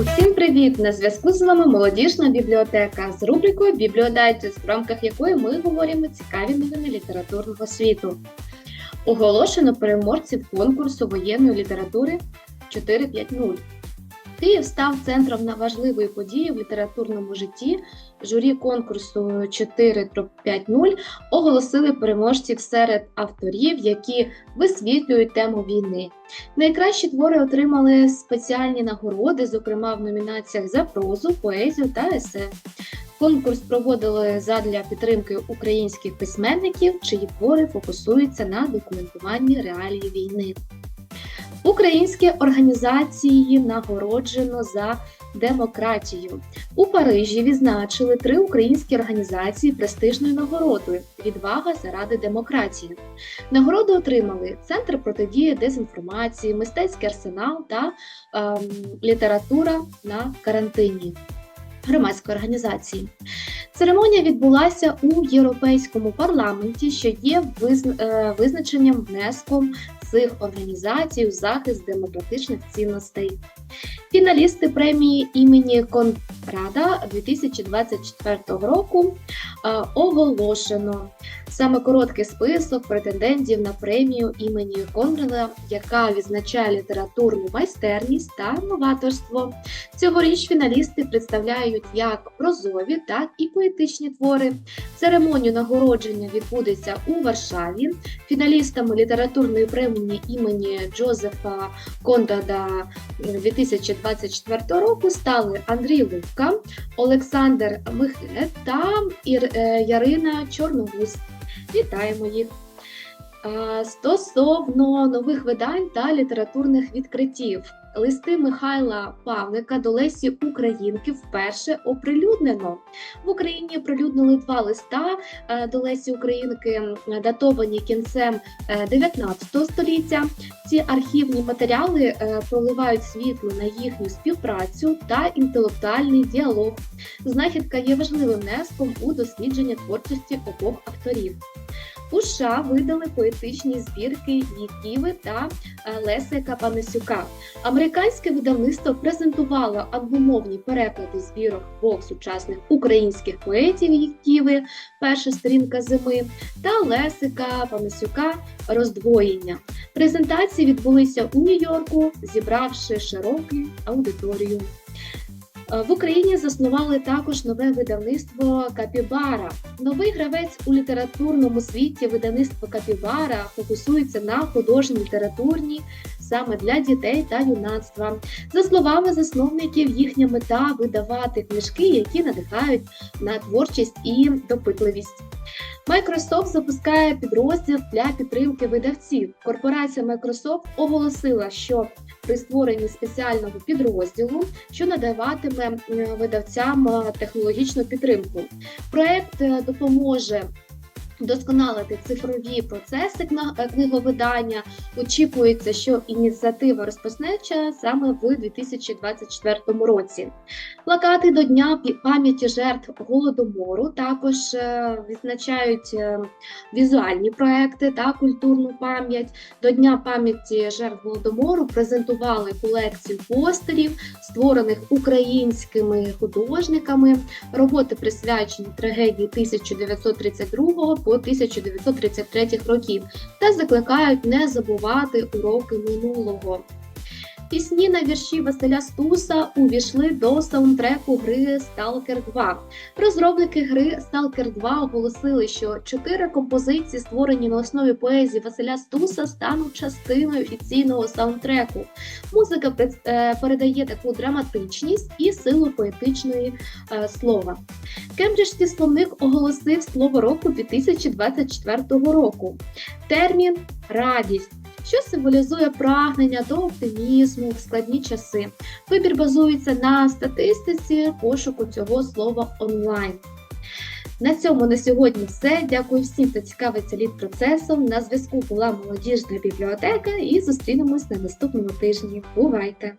Усім привіт! На зв'язку з вами молодіжна бібліотека з рубрикою Бібліодайджест, в рамках якої ми говоримо цікаві новини літературного світу. Оголошено переможців конкурсу воєнної літератури 4.5.0. Київ став центром на важливої події в літературному житті. Журі конкурсу 4.5.0 оголосили переможців серед авторів, які висвітлюють тему війни. Найкращі твори отримали спеціальні нагороди, зокрема в номінаціях за прозу, поезію та есе. Конкурс проводили задля підтримки українських письменників, чиї твори фокусуються на документуванні реалії війни. Українські організації нагороджено за демократію. У Парижі відзначили три українські організації престижною нагородою Відвага заради демократії. Нагороду отримали Центр протидії дезінформації, мистецький арсенал та ем, література на карантині громадської організації. Церемонія відбулася у Європейському парламенті, що є е, визначенням внеском цих організацій у захист демократичних цінностей. Фіналісти премії імені Конрада 2024 року е, оголошено саме короткий список претендентів на премію імені Конрада, яка відзначає літературну майстерність та новаторство. Цьогоріч фіналісти представляють як прозові, так і поетичні твори. Церемонію нагородження відбудеться у Варшаві. Фіналістами літературної премії імені Джозефа Конрада 2024 року стали Андрій Лубка, Олександр Михет та е, Ярина Чорногуз. Вітаємо їх! А, Стосовно нових видань та літературних відкриттів. Листи Михайла Павлика до Лесі Українки вперше оприлюднено. В Україні оприлюднили два листа е, до Лесі Українки, датовані кінцем е, 19 століття. Ці архівні матеріали е, проливають світло на їхню співпрацю та інтелектуальний діалог. Знахідка є важливим внеском у дослідження творчості обох авторів. У США видали поетичні збірки Віківи та е, Лесика Панасюка. Американське видавництво презентувало англомовні переклади збірок двох сучасних українських поетів Віківи Перша сторінка зими та Лесика Панасюка Роздвоєння. Презентації відбулися у Нью-Йорку, зібравши широку аудиторію. Е, В Україні заснували також нове видавництво Капібара. Новий гравець у літературному світі видавництво Капібара фокусується на художній літературні саме для дітей та юнацтва. За словами засновників, їхня мета видавати книжки, які надихають на творчість і допитливість. Microsoft запускає підрозділ для підтримки видавців. Корпорація Microsoft оголосила, що при створенні спеціального підрозділу, що надаватиме е, видавцям е, технологічну підтримку. Проект е, допоможе. Вдосконалити цифрові процеси е, книговидання. Очікується, що ініціатива розпочнеться саме в 2024 році. Плакати до Дня пам'яті жертв голодомору також е, відзначають е, візуальні проекти та культурну пам'ять. До Дня пам'яті жертв голодомору презентували колекцію постерів, створених українськими художниками. Роботи присвячені трагедії 1932 по 1933 років та закликають не забувати уроки минулого. Пісні на вірші Василя Стуса увійшли до саундтреку гри Stalker 2. Розробники гри Stalker 2 оголосили, що чотири композиції, створені на основі поезії Василя Стуса, стануть частиною офіційного саундтреку. Музика е, передає таку драматичність і силу поетичної е, слова. Кембриджський словник оголосив слово року 2024 року. Термін радість. Що символізує прагнення до оптимізму в складні часи. Вибір базується на статистиці пошуку цього слова онлайн. На цьому на сьогодні все. Дякую всім, хто цікавиться лід процесом. На зв'язку була молодіжна бібліотека і зустрінемось на наступному тижні. Бувайте!